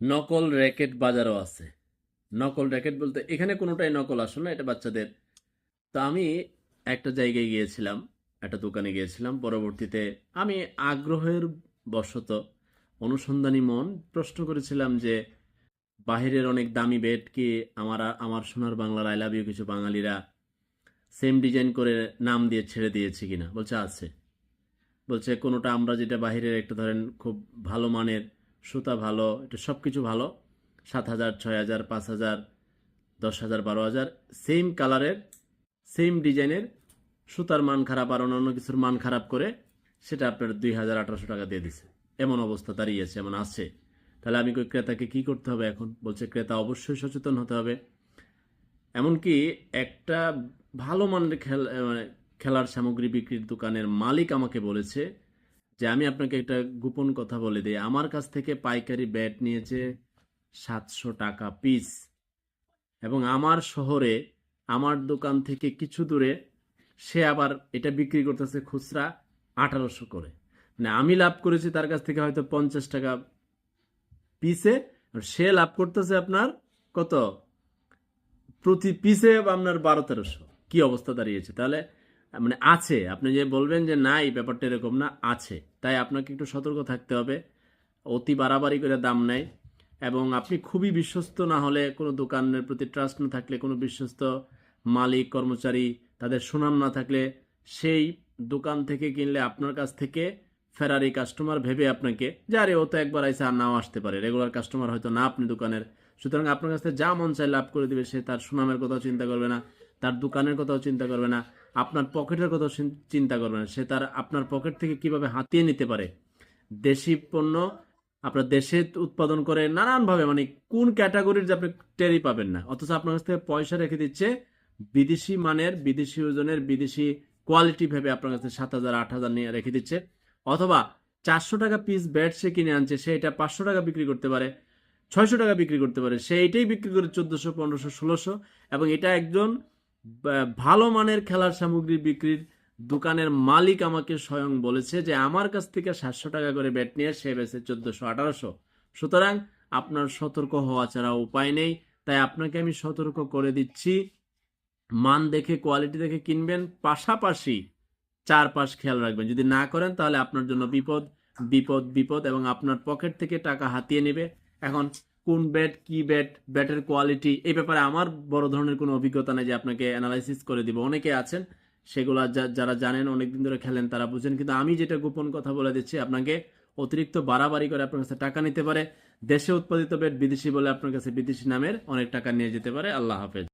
নকল র্যাকেট বাজারও আছে। নকল র্যাকেট বলতে এখানে কোনোটাই নকল আসলে না, এটা বাচ্চাদের। তো আমি একটা জায়গায় গিয়েছিলাম, একটা দোকানে গিয়েছিলাম, পরবর্তীতে আমি আগ্রহের বশত অনুসন্ধানী মন প্রশ্ন করেছিলাম যে, বাহিরের অনেক দামি বেড কি আমার আমার সোনার বাংলার আই লাভ ইউ কিছু বাঙালিরা সেম ডিজাইন করে নাম দিয়ে ছেড়ে দিয়েছে কিনা? বলছে, আছে। বলছে, কোনোটা আমরা যেটা বাহিরের একটা ধরেন খুব ভালো মানের সুতা ভালো, এটা সব কিছু ভালো। সাত হাজার, ছয় হাজার, পাঁচ হাজার, দশ হাজার, বারো হাজার সেম কালারের সেম ডিজাইনের সুতার মান খারাপ আর অন্যান্য কিছুর মান খারাপ করে সেটা আপনার দুই হাজার আঠারোশো টাকা দিয়ে দিছে। এমন অবস্থা দাঁড়িয়েছে এমন আছে। তাহলে আমি কই ক্রেতাকে কি করতে হবে এখন? বলছে ক্রেতা অবশ্যই সচেতন হতে হবে। এমনকি একটা ভালো মানের খেল মানে খেলার সামগ্রী বিক্রির দোকানের মালিক আমাকে বলেছে যে আমি আপনাকে একটা গোপন কথা বলে দিই। আমার কাছ থেকে পাইকারি ব্যাট নিয়েছে সাতশো টাকা পিস। এবং আমার শহরে, আমার দোকান থেকে কিছু দূরে সে আবার এটা বিক্রি করতেছে খুচরা আঠারোশো করে। মানে আমি লাভ করেছি তার কাছ থেকে হয়তো পঞ্চাশ টাকা পিসে সে লাভ করতেছে আপনার কত? প্রতি পিসে আপনার বারো তেরোশো। কি অবস্থা দাঁড়িয়েছে? তাহলে মানে আছে। আপনি যে বলবেন যে নাই ব্যাপারটা এরকম না, আছে। তাই আপনাকে একটু সতর্ক থাকতে হবে। অতি বাড়াবাড়ি করে দাম নেয়। এবং আপনি খুবই বিশ্বস্ত না হলে কোনো দোকানের প্রতি ট্রাস্ট না থাকলে, কোনো বিশ্বস্ত মালিক, কর্মচারী, তাদের সুনাম না থাকলে, সেই দোকান থেকে কিনলে আপনার কাছ থেকে ফেরারি কাস্টমার ভেবে আপনাকে যে, আরে, ও তো একবার আইসে আর নাও আসতে পারে। রেগুলার কাস্টমার হয়তো না আপনি দোকানের। সুতরাং আপনার কাছ থেকে যা মন চাই লাভ করে দিবে, সে তার সুনামের কথাও চিন্তা করবে না। তার দোকানের কথাও চিন্তা করবে না, আপনার পকেটের কথাও চিন্তা করবে না। সে তার আপনার পকেট থেকে কীভাবে হাতিয়ে নিতে পারে? দেশি পণ্য আপনার দেশে উৎপাদন করে নানানভাবে মানে কোন ক্যাটাগরির যে আপনি টেরি পাবেন না। অথচ আপনার কাছ থেকে পয়সা রেখে দিচ্ছে বিদেশি মানের, বিদেশি ওজনের, বিদেশি কোয়ালিটি ভেবে আপনার কাছে সাত হাজার, আট হাজার নিয়ে রেখে দিচ্ছে। অথবা চারশো টাকা পিস ব্যাট সে কিনে আনছে, সে এটা পাঁচশো টাকা বিক্রি করতে পারে, ছয়শো টাকা বিক্রি করতে পারে, সে এটাই বিক্রি করে চোদ্দোশো, পনেরোশো, ষোলোশো এবং এটা একজন ভালো মানের খেলার সামগ্রী বিক্রির দোকানের মালিক আমাকে স্বয়ং বলেছে যে আমার কাছ থেকে সাতশো টাকা করে ব্যাট নিয়ে সে বেছে চোদ্দশো, আঠারোশো। সুতরাং আপনার সতর্ক হওয়া ছাড়া উপায় নেই। তাই আপনাকে আমি সতর্ক করে দিচ্ছি। মান দেখে, কোয়ালিটি দেখে কিনবেন। পাশাপাশি চারপাশ খেয়াল রাখবেন। যদি না করেন তাহলে আপনার জন্য বিপদ বিপদ বিপদ এবং আপনার পকেট থেকে টাকা হাতিয়ে নেবে। এখন কোন ব্যাট কি ব্যাট ব্যাটের কোয়ালিটি এই ব্যাপারে আমার বড় ধরনের কোনো অভিজ্ঞতা নেই যে আপনাকে অ্যানালাইসিস করে দিব। অনেকে আছেন, সেগুলো যারা জানেন, অনেকদিন ধরে খেলেন, তারা বুঝেন। কিন্তু আমি যেটা গোপন কথা বলে দিচ্ছি, আপনাকে অতিরিক্ত বাড়াবাড়ি করে আপনার কাছে টাকা নিতে পারে। দেশে উৎপাদিত ব্যাট বিদেশি বলে আপনার কাছে বিদেশি নামের অনেক টাকা নিয়ে যেতে পারে। আল্লাহ হাফেজ।